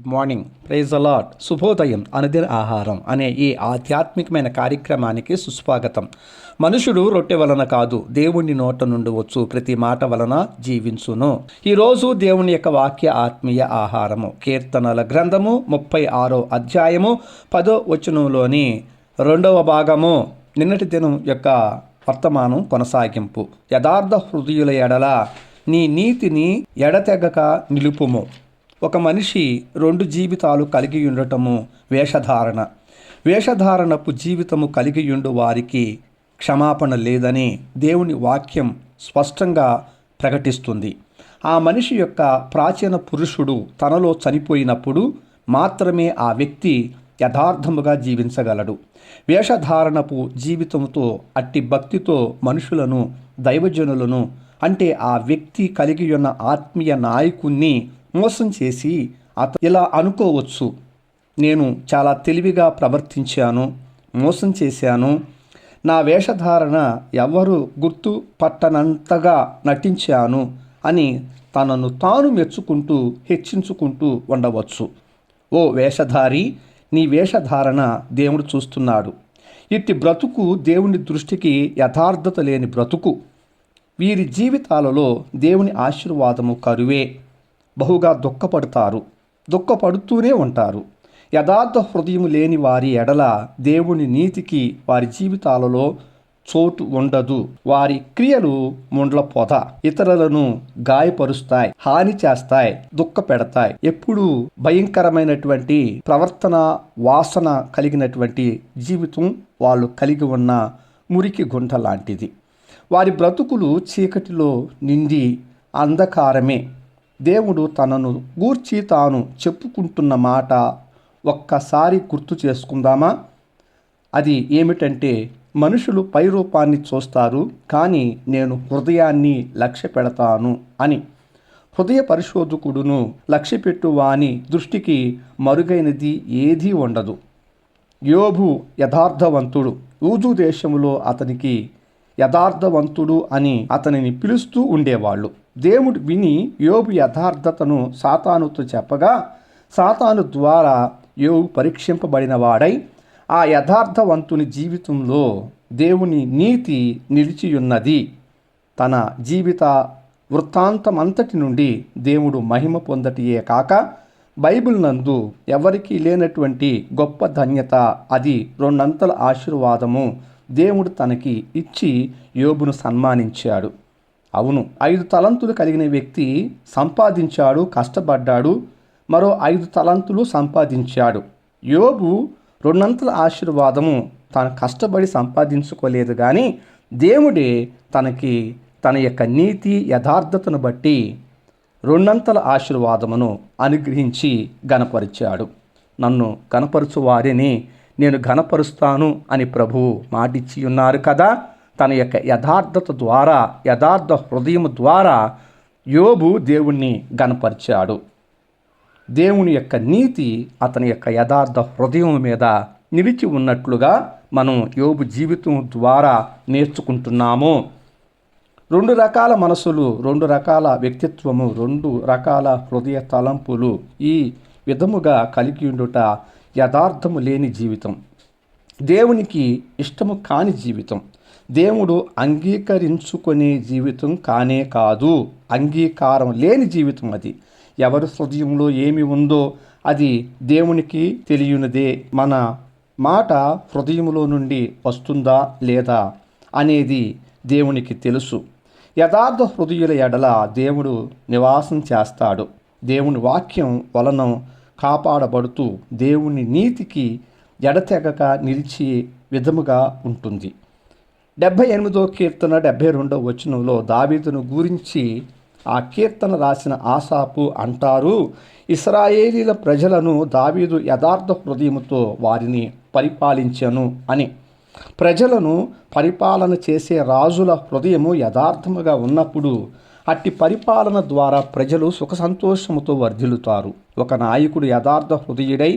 Good morning praise allot శుభోదయం. అనుదిన ఆహారం అనే ఈ ఆధ్యాత్మికమైన కార్యక్రమానికి సుస్వాగతం. మనుషుడు రొట్టె వలన కాదు దేవుని నోట నుండి వచ్చు. ప్రతి మాట వలన జీవించును. ఈరోజు దేవుని యొక్క వాక్య ఆత్మీయ ఆహారము. కీర్తనల గ్రంథము ముప్పై ఆరో అధ్యాయము పదో వచనంలోని రెండవ భాగము నిన్నటి దినం యొక్క వర్తమానం కొనసాగింపు. యథార్థ హృదయుల ఎడల నీ నీతిని ఎడతెగక నిలుపుము. ఒక మనిషి రెండు జీవితాలు కలిగి ఉండటము వేషధారణ. వేషధారణపు జీవితము కలిగి ఉండు వారికి క్షమాపణ లేదని దేవుని వాక్యం స్పష్టంగా ప్రకటిస్తుంది. ఆ మనిషి యొక్క ప్రాచీన పురుషుడు తనలో చనిపోయినప్పుడు మాత్రమే ఆ వ్యక్తి యథార్థముగా జీవించగలడు. వేషధారణపు జీవితంతో అట్టి భక్తితో మనుషులను దైవజనులను అంటే ఆ వ్యక్తి కలిగి ఉన్న ఆత్మీయ నాయకుణ్ణి మోసం చేసి అత ఇలా అనుకోవచ్చు. నేను చాలా తెలివిగా ప్రవర్తించాను మోసం చేశాను. నా వేషధారణ ఎవరు గుర్తు పట్టనంతగా నటించాను అని తనను తాను మెచ్చుకుంటూ హెచ్చించుకుంటూ ఉండవచ్చు. ఓ వేషధారి నీ వేషధారణ దేవుడు చూస్తున్నాడు. ఇట్టి బ్రతుకు దేవుని దృష్టికి యథార్థత లేని బ్రతుకు. వీరి జీవితాలలో దేవుని ఆశీర్వాదము కరువే. బహుగా దుఃఖపడతారు. దుఃఖపడుతూనే ఉంటారు. యథార్థ హృదయం లేని వారి ఎడల దేవుని నీతికి వారి జీవితాలలో చోటు ఉండదు. వారి క్రియలు ముండ్ల పొద. ఇతరులను గాయపరుస్తాయి హాని చేస్తాయి దుఃఖ పెడతాయి ఎప్పుడు భయంకరమైనటువంటి ప్రవర్తన వాసన కలిగినటువంటి జీవితం వాళ్ళు కలిగి ఉన్న మురికి గుంట లాంటిది. వారి బ్రతుకులు చీకటిలో నిండి అంధకారమే. దేవుడు తనను గూర్చి తాను చెప్పుకుంటున్న మాట ఒక్కసారి గుర్తు చేసుకుందామా? అది ఏమిటంటే మనుషులు పై రూపాన్ని చూస్తారు కానీ నేను హృదయాన్ని లక్ష్య పెడతాను అని. హృదయ పరిశోధకుడును లక్ష్యపెట్టు వాని దృష్టికి మరుగైనది ఏదీ ఉండదు. యోభు యథార్థవంతుడు. ఊజు దేశంలో అతనికి యథార్థవంతుడు అని అతనిని పిలుస్తూ ఉండేవాళ్ళు. దేవుడు విని యోబు యథార్థతను సాతానుతో చెప్పగా సాతాను ద్వారా యోగు పరీక్షింపబడినవాడై ఆ యథార్థవంతుని జీవితంలో దేవుని నీతి నిలిచియున్నది. తన జీవిత వృత్తాంతమంతటి నుండి దేవుడు మహిమ పొందటియే కాక బైబిల్ నందు ఎవరికీ లేనటువంటి గొప్ప ధన్యత అది రెండంతల ఆశీర్వాదము దేవుడు తనకి ఇచ్చి యోబును సన్మానించాడు. అవును ఐదు తలంతులు కలిగిన వ్యక్తి సంపాదించాడు కష్టపడ్డాడు మరో ఐదు తలంతులు సంపాదించాడు. యోబు రెండంతల ఆశీర్వాదము తాను కష్టపడి సంపాదించుకోలేదు కానీ దేవుడే తనకి తన యొక్క నీతి యథార్థతను బట్టి రెండంతల ఆశీర్వాదమును అనుగ్రహించి గనపరిచాడు నన్ను గనపరచు వారిని నేను ఘనపరుస్తాను అని ప్రభువు మాటిచ్చి ఉన్నారు కదా. తన యొక్క యథార్థత ద్వారా యథార్థ హృదయం ద్వారా యోబు దేవుణ్ణి గనపరిచాడు దేవుని యొక్క నీతి అతని యొక్క యథార్థ హృదయం మీద నిలిచి ఉన్నట్లుగా మనం యోబు జీవితం ద్వారా నేర్చుకుంటున్నాము. రెండు రకాల మనసులు రెండు రకాల వ్యక్తిత్వము రెండు రకాల హృదయ తలంపులు ఈ విధముగా కలిగి ఉండుట యథార్థము లేని జీవితం. దేవునికి ఇష్టము కాని జీవితం. దేవుడు అంగీకరించుకునే జీవితం కానే కాదు. అంగీకారం లేని జీవితం అది. ఎవరి హృదయంలో ఏమి ఉందో అది దేవునికి తెలియనిదే. మన మాట హృదయంలో నుండి వస్తుందా లేదా అనేది దేవునికి తెలుసు. యథార్థ హృదయుల ఎడల దేవుడు నివాసం చేస్తాడు. దేవుని వాక్యం వలన కాపాడబడుతూ దేవుని నీతికి ఎడతెగక నిలిచి విధముగా ఉంటుంది. డెబ్భై ఎనిమిదో కీర్తన డెబ్భై రెండో వచనంలో దావీదును గురించి ఆ కీర్తన రాసిన ఆసాపు అంటారు ఇస్రాయేలీల ప్రజలను దావీదు యథార్థ హృదయముతో వారిని పరిపాలించను అని. ప్రజలను పరిపాలన చేసే రాజుల హృదయము యథార్థముగా ఉన్నప్పుడు అట్టి పరిపాలన ద్వారా ప్రజలు సుఖ సంతోషముతో వర్ధిల్లుతారు. ఒక నాయకుడు యథార్థ హృదయుడై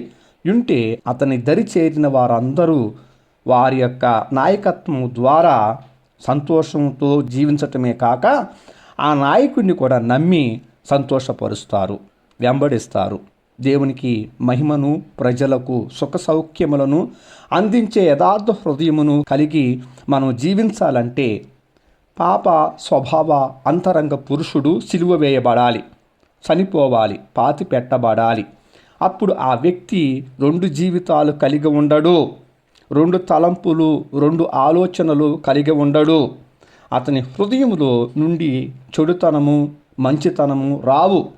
ఉంటే అతని దరి చేరిన వారందరూ వారి యొక్క నాయకత్వం ద్వారా సంతోషంతో జీవించటమే కాక ఆ నాయకుడిని కూడా నమ్మి సంతోషపరుస్తారు వెంబడిస్తారు. దేవునికి మహిమను ప్రజలకు సుఖ సౌఖ్యములను అందించే యథార్థ హృదయమును కలిగి మనం జీవించాలంటే పాప స్వభావ అంతరంగ పురుషుడు సిలువ వేయబడాలి. చనిపోవాలి పాతి పెట్టబడాలి. అప్పుడు ఆ వ్యక్తి రెండు జీవితాలు కలిగి ఉండడు. రెండు తలంపులు రెండు ఆలోచనలు కలిగి ఉండడు. అతని హృదయములో నుండి చెడుతనము మంచితనము రావు.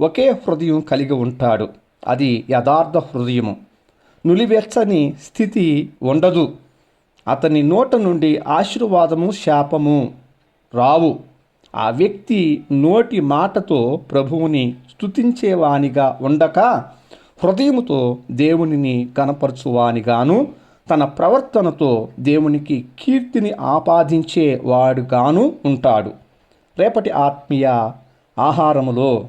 ఒకే హృదయం కలిగి ఉంటాడు. అది యథార్థ హృదయము. నులివెచ్చని స్థితి ఉండదు. అతని నోట నుండి ఆశీర్వాదము శాపము రావు. ఆ వ్యక్తి నోటి మాటతో ప్రభువుని స్తుతించేవానిగా ఉండక హృదయముతో దేవునిని కనపరచువానిగాను తన ప్రవర్తనతో దేవునికి కీర్తిని ఆపాదించే వాడుగాను ఉంటాడు. రేపటి ఆత్మీయ ఆహారములో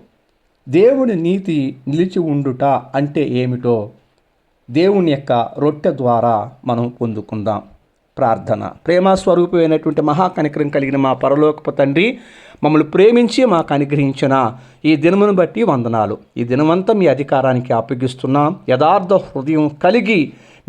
దేవుని నీతి నిలిచి ఉండుట అంటే ఏమిటో దేవుని యొక్క రొట్టె ద్వారా మనం పొందుకుందాం. ప్రార్థన. ప్రేమ స్వరూపమైనటువంటి మహాకనికరం కలిగిన మా పరలోకపు తండ్రి మమ్మల్ని ప్రేమించి మాకు అనుగ్రహించిన ఈ దినమును బట్టి వందనాలు. ఈ దినమంతా మీ అధికారానికి అప్పగిస్తున్నాం. యథార్థ హృదయం కలిగి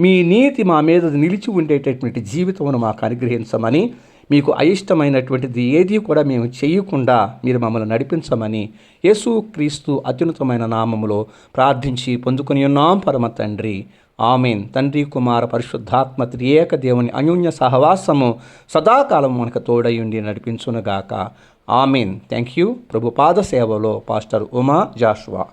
మీ నీతి మా మీద నిలిచి ఉండేటటువంటి జీవితమును మాకు అనుగ్రహించమని మీకు అయిష్టమైనటువంటిది ఏది కూడా మేము చేయకుండా మీరు మమ్మల్ని నడిపించమని యేసు క్రీస్తు అత్యున్నతమైన నామములో ప్రార్థించి పొందుకుని ఉన్నాం పరమ తండ్రి. ఆమెన్. తండ్రి కుమార పరిశుద్ధాత్మ త్రియేక దేవుని అన్యోన్య సహవాసము సదాకాలం మనకు తోడయుండి నడిపించునుగాక. ఆమెన్. థ్యాంక్ యూ ప్రభు పాద సేవలో పాస్టర్ ఉమా జాషువా.